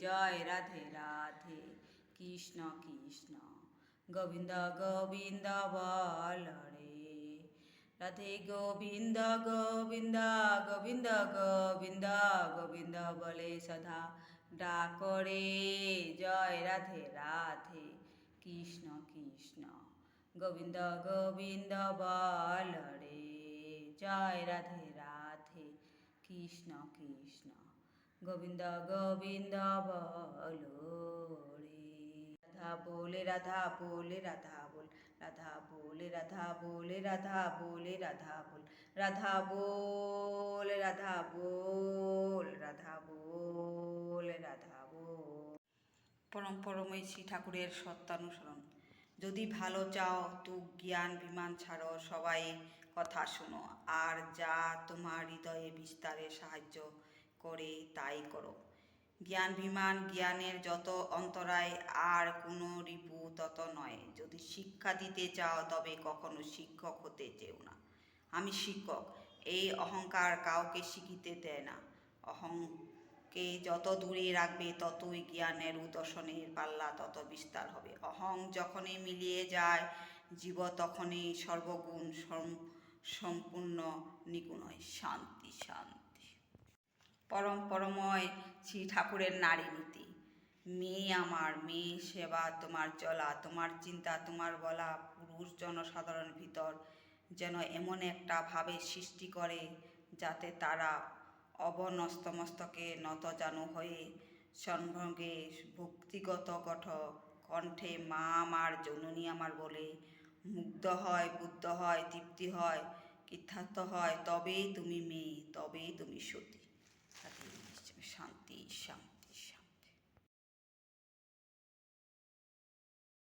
জয় রাধে রাধে। কৃষ্ণ কৃষ্ণ। গোবিন্দ গোবিন্দ বল রে। রাধে গোবিন্দ গোবিন্দ গোবিন্দ গোবিন্দ গোবিন্দ বলে সদা ডাকরে জয় রাধে রাধে। কৃষ্ণ কৃষ্ণ। গোবিন্দ গোবিন্দ বল রে। জয় রাধে রাধে। কৃষ্ণ কৃষ্ণ। গোবিন্দ গোবিন্দ বলো রাধা বলে রাধা বলে, রাধা বল, রাধা বলে রাধা বলে রাধা বলে, রাধা বল রাধা বল রাধা বল রাধা বল রাধা বল। পরম পরমেশী ঠাকুরের সত্যানুসরণ। যদি ভালো চাও তো জ্ঞান বিমান ছাড়ো, সবাই কথা শোনো। আর যা তোমার হৃদয়ে বিস্তারে সাহায্য করে তাই করো। জ্ঞান বিমান, জ্ঞানের যত অন্তরায়, আর কোনো রিপু তত নয়। যদি শিক্ষা দিতে চাও, তবে কখনো শিক্ষক হতে চেও না। আমি শিক্ষক, এই অহংকার কাউকে শিখিতে দেয় না। অহংকে যত দূরে রাখবে, ততই জ্ঞানের উদর্শনের পাল্লা তত বিস্তার হবে। অহং যখনই মিলিয়ে যায়, জীব তখনই সর্বগুণ সম্পূর্ণ নিগুণ হয় শান্তি শান্তি। পরম পরময় শ্রী ঠাকুরের নারী নীতি। মেয়ে আমার, মেয়ে সেবা, তোমার চলা, তোমার চিন্তা, তোমার বলা, পুরুষ জনসাধারণ ভিতর যেন এমন একটা ভাবে সৃষ্টি করে যাতে তারা অবনস্তমস্তকে নতজানু হয়ে সন্ভঙ্গে ভক্তিগত কঠ কণ্ঠে মা আমার, জননী আমার বলে, মুগ্ধ হয়, বুদ্ধ হয়, তৃপ্তি হয় কৃতার্থ হয়, তবেই তুমি মেয়ে, তবেই তুমি সতী।